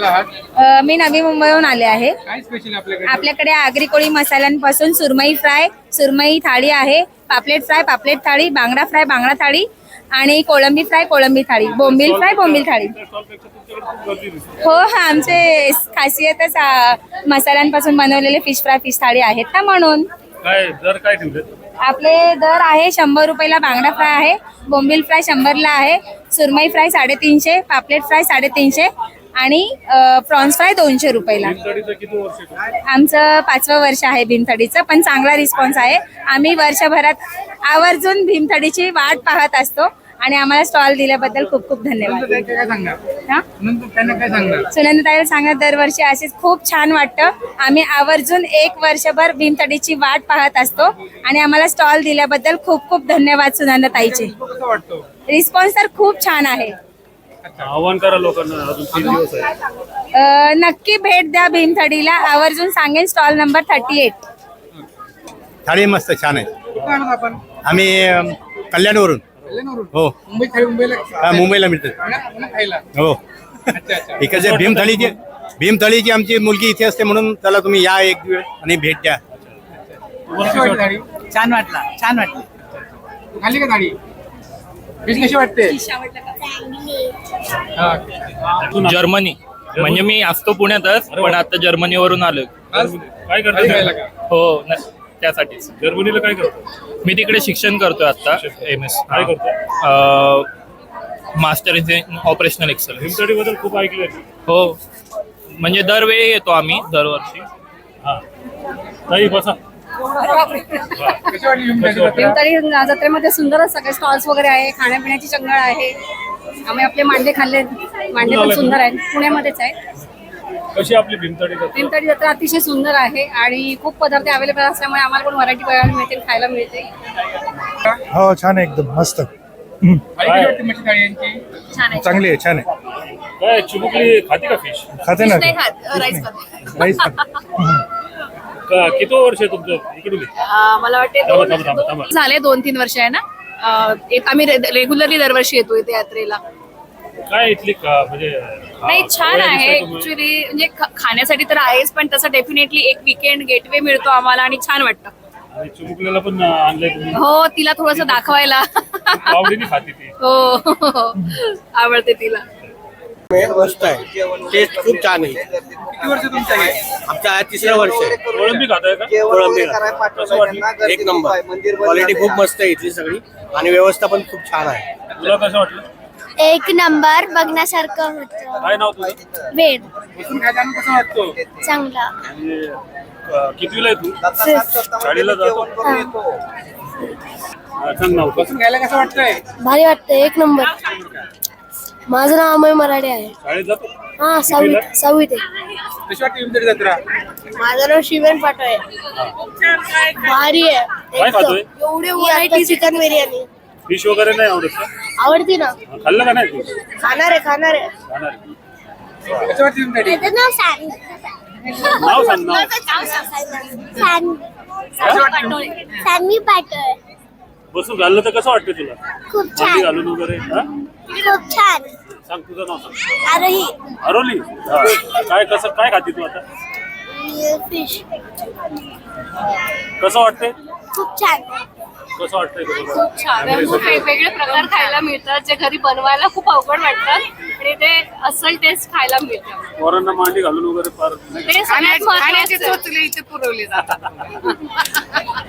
आला आहात? अ, मी नवी मुंबईहून आले आहे. काय स्पेशल आपल्याकडे? आपल्याकडे आगरी कोळी मसाल्यांपासून सुरमई फ्राय सुरमई थाळी आहे पापलेट फ्राय पापलेट थाळी बांगडा फ्राय बांगडा थाळी आणि कोळंबी फ्राय कोळंबी थाळी. बोंबील फ्राय बोंबील थाळी. हो हा आमचे खासियतच आ, मसाल्यांपासून बनवलेले फिश फ्राय फिश थाळी आहेत ना म्हणून. काय दर काय ठेवले आपले दर आहे शंभर रुपयाला बांगडा फ्राय आहे बोंबील फ्राय शंभरला आहे सुरमई फ्राय साडेतीनशे पापलेट फ्राय साडेतीनशे आणि प्रॉन्स फ्राय दोनशे रुपयाला? आमचं पाचवं वर्ष आहे भीमथडीचं पण चांगला रिस्पॉन्स आहे. आम्ही वर्षभरात आवर्जून भीमथडीची वाट पाहत असतो आणि आम्हाला स्टॉल दिल्याबद्दल खूप खूप धन्यवाद. सांगणार? हा? सुनंदाताईला सांगत दरवर्षी असेच खूप छान वाटतं. आम्ही आवर्जून एक वर्षभर भीमथडीची वाट पाहत असतो आणि आम्हाला स्टॉल दिल्याबद्दल खूप खूप धन्यवाद सुनंदाताईचे रिस्पॉन्स तर खूप छान आहे. आव्हान करा लोकांना अजून तीन दिवस आहे अ, नक्की भेट द्या भीमथडीला. आवर्जून सांगेन स्टॉल नंबर थर्टी एट. थाळी मस्त छान आहे. कुठं आलात आपण? आम्ही कल्याणवरून. कल्याणवरून? हो. मुंबई मुंबईला? हा, मुंबईला मिळतात पुण्यात- पुण्यात खायला? हो. अच्छा अच्छा. इकडचे भीमथळीची भीमथळीची आमची मुलगी इथे असते म्हणून त्याला तुम्ही या एक दिवस आणि भेट द्या. कशी वाटली थाळी छान वाटला छान वाटलं. तू खाल्ली का थाळी फिश कशी वाटते? हा. जर्मनी. म्हणजे मी असतो पुण्यातच पण आता जर्मनीवरून आलोय. आज काय खायला करता का हो न- त्यासाठीच. जर्मनीला काय करतो? मी तिकडे शिक्षण करतोय आता एम एस. काय करतो? Master in operational excellence. Bhimthadi बद्दल खूप ऐकलंय. हो. म्हणजे दरवेळी येतो आम्ही दरवर्षी. हा. ताई बसा. भीमतळी जत्रेमध्ये सुंदरच सगळे स्टॉल्स वगैरे आहे खाण्यापिण्याची चंगळ आहे. आम्ही आपले मांडे खाल्ले. मांडे पण सुंदर आहेत. पुण्यामध्येच आहे कशी आपली भीमथडी जत्रा? भीमतळी जत्रा अतिशय सुंदर आहे आणि खूप पदार्थ अवेलेबल असल्यामुळे आम्हाला पण व्हरायटी बघायला मिळतील खायला मिळते हो छान आहे एकदम. मस्त. छान आहे. चांगली आहे छान आहे. काय चिमुकली खाती का फिश खाते ना नाही खात राईस खाते. किती वर्ष आहे तुमचं? इकडून. अं, मला वाटते थांबा, दोन थांबा, थांबा, थांबा. झाले दोन तीन वर्ष आहे ना? अं, एक आम्ही रेग्युलरली दरवर्षी येतो इथे यात्रेला. काय इथली का म्हणजे नाही छान सवय आहे. दिसते तुम्हाला. ऍक्च्युली म्हणजे ख- खाण्यासाठी तर आहेच पण तसं डेफिनेटली एक विकेंड गेटवे मिळतो आम्हाला आणि छान वाटतं. आणि पण आणलंय तुम्ही? हो तिला थोडस दाखवायला. आवडीने खाते ती. हो आवडते तिला. मस्त आहे. टेस्ट खूप छान आहे. किती वर्ष तुमचं आहे? आमचं आहे तिसरं वर्ष आहे. कोळंबी खाताय का? कोळंबी एक नंबर. क्वालिटी खूप मस्त आहे इथली सगळी. आणि व्यवस्था पण खूप छान आहे. तुला कसं वाटलं? एक नंबर बघण्यासारखं होतं. काय नाव तुझं? बसून खायला कसं वाटतो? चांगला. म्हणजे अं, कितवीला आहे तू? शाळेला जातो? हा, सांग नाव कसं बसून खायला कसं वाटतंय? भारी वाटतं एक नंबर. माझं नाव अमय मराठे आहे. शाळेत जातो? हा सहावीत सहावीत आहे कशी वाटते जत्रा? माझं नाव शिवेन पाटो आहे भारी आहे. काय खातोय? एवढे व्हरायटी चिकन बिर्याणी. फिश वगैरे नाही आवडत का? आवडती ना. हा, खाल्लं का नाही तू? खाणार आहे खाणार आहे. खाणार कशी वाटते नाव सांग नाव. कशी वाटते? सान्वी बसून घाललं तर कसं वाटतं तुला? खूप छान. घालून वगैरे हा? खूप छान. सांग तुझं नाव सांग. आरोही. अरोली हा. काय कसं काय खाते तू आता? फिश कसं वाटतंय? खूप छान. कसं वाटतंय तुला? खूप छान. आहे. खूप वेगवेगळे प्रकार खायला मिळतात जे घरी बनवायला खूप अवघड वाटतात आणि ते अस्सल टेस्ट खायला मिळतं. पोरांना मांडी घालून वगैरे फार ते सगळ्यात महत्त्वाचं आहे. चोचले इथे पुरवले जातात.